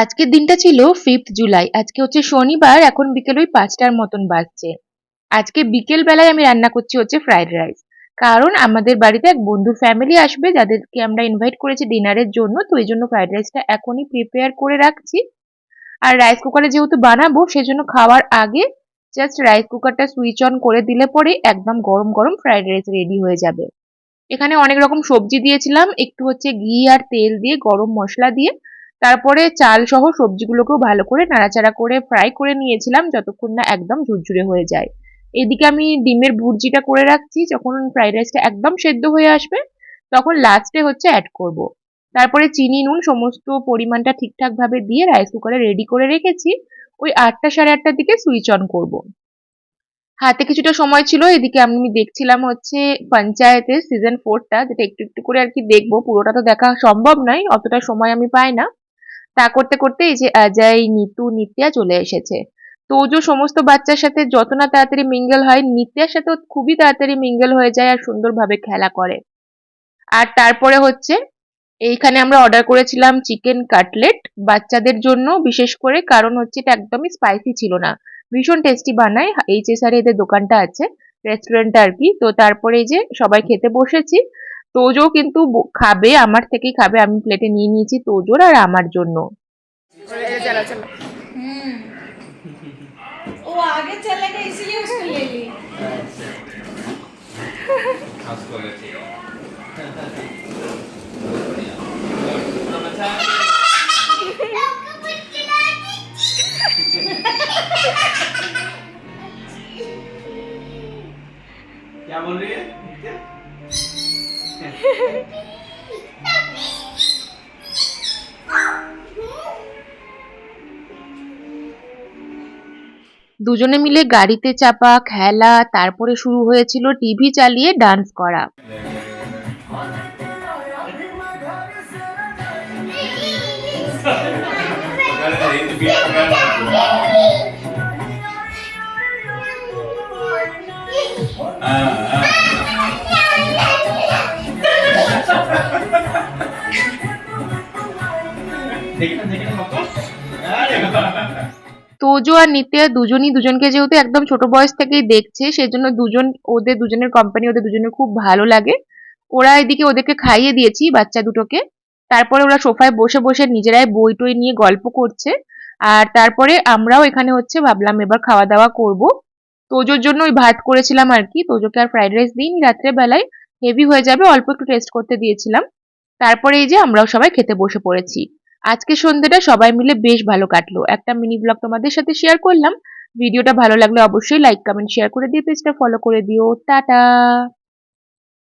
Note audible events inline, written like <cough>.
আজকের দিনটা ছিল ফিফথ জুলাই আজকে হচ্ছে শনিবার, এখন বিকেল ওই পাঁচটার মতন বাজছে। আজকে বিকেল বেলায় আমি রান্না করছি হচ্ছে ফ্রাইড রাইস কারণ আমাদের বাড়িতে এক বন্ধুর ফ্যামিলি আসবে, যাদেরকে আমরা ইনভাইট করেছি ডিনারের জন্য, তো এই জন্য ফ্রাইড রাইসটা এখনই প্রিপেয়ার করে রাখছি। আর রাইস কুকারে যেহেতু বানাবো, সেজন্য খাওয়ার আগে জাস্ট রাইস কুকারটা সুইচ অন করে দিলে পরে একদম গরম গরম ফ্রাইড রাইস রেডি হয়ে যাবে। এখানে অনেক রকম সবজি দিয়েছিলাম, একটু হচ্ছে ঘি আর তেল দিয়ে, গরম মশলা দিয়ে। তারপরে চাল সহ সবজিগুলোকেও ভালো করে নাড়াচাড়া করে ফ্রাই করে নিয়েছিলাম যতক্ষণ না একদম ঝুরঝুরে হয়ে যায় এদিকে আমি ডিমের ভুর্জিটা করে রাখছি, যখন ফ্রাইড রাইসটা একদম সেদ্ধ হয়ে আসবে, তখন লাস্টে হচ্ছে অ্যাড করব। তারপরে চিনি, নুন সমস্ত পরিমাণটা ঠিকঠাক ভাবে দিয়ে রাইস কুকারে রেডি করে রেখেছি ওই আটটা সাড়ে আটটার দিকে সুইচ অন করব। হাতে কিছুটা সময় ছিল, এদিকে আমি দেখছিলাম হচ্ছে পঞ্চায়েতের সিজন ফোরটা যেটা একটু একটু করে আর কি দেখব পুরোটা তো দেখা সম্ভব নয়, অতটা সময় আমি পাই না তা করতে করতে এই যে অজয় নিতু নিত্যা চলে এসেছে। তোজো সমস্ত বাচ্চার সাথে যত না তাড়াতাড়ি মিঙ্গেল হয় নিত্যার সাথেও খুবই তাড়াতাড়ি মিঙ্গেল হয়ে যায় আর সুন্দরভাবে খেলা করে। আর তারপরে হচ্ছে, এইখানে আমরা অর্ডার করেছিলাম চিকেন কাটলেট বাচ্চাদের জন্য, বিশেষ করে কারণ হচ্ছে এটা একদমই স্পাইসি ছিল না। ভীষণ টেস্টি বানায়। এইচএস আর এদের দোকানটা আছে রেস্টুরেন্টটা আর কি। তো তারপরে এই যে সবাই খেতে বসেছি তোজো কিন্তু ব- খাবে আমার থেকেই খাবে আমি প্লেটে নিয়ে নিয়েছি তোজোর আর আমার জন্য हम्म वो आगे चलेगा इसलिए उसको ले ली क्या बोल रही है क्या? হ্যাঁ। দুজনে মিলে গাড়িতে চাপা খেলা তারপরে শুরু হয়েছিল টিভি চালিয়ে ডান্স করা। <laughs> তোজো আর নিত্যা দুজনই, দুজনকে যেহেতু একদম ছোট বয়স থেকেই দেখছে, সেজন্য দুজন, ওদের দুজনের কোম্পানি ওদের দুজনের খুব ভালো লাগে। ওরা এদিকে ওদেরকে খাইয়ে দিয়েছি, বাচ্চা দুটোকে। তারপরে ওরা সোফায় বসে বসে নিজেরাই বই টই নিয়ে গল্প করছে। আর তারপরে আমরাও এখানে হচ্ছে ভাবলাম এবার খাওয়া দাওয়া করব। তোজোর জন্য ওই ভাত করেছিলাম আর কি, তোজোকে আর ফ্রাইড রাইস দিইনি রাত্রে বেলায় হেভি হয়ে যাবে, অল্প একটু টেস্ট করতে দিয়েছিলাম। তারপরে এই যে আমরাও সবাই খেতে বসে পড়েছি। আজকে সন্ধ্যেটা সবাই মিলে বেশ ভালো কাটলো। একটা মিনি ব্লগ তোমাদের সাথে শেয়ার করলাম। ভিডিওটা ভালো লাগলে অবশ্যই লাইক কমেন্ট শেয়ার করে দিয়ে পেজটা ফলো করে দিও। টাটা!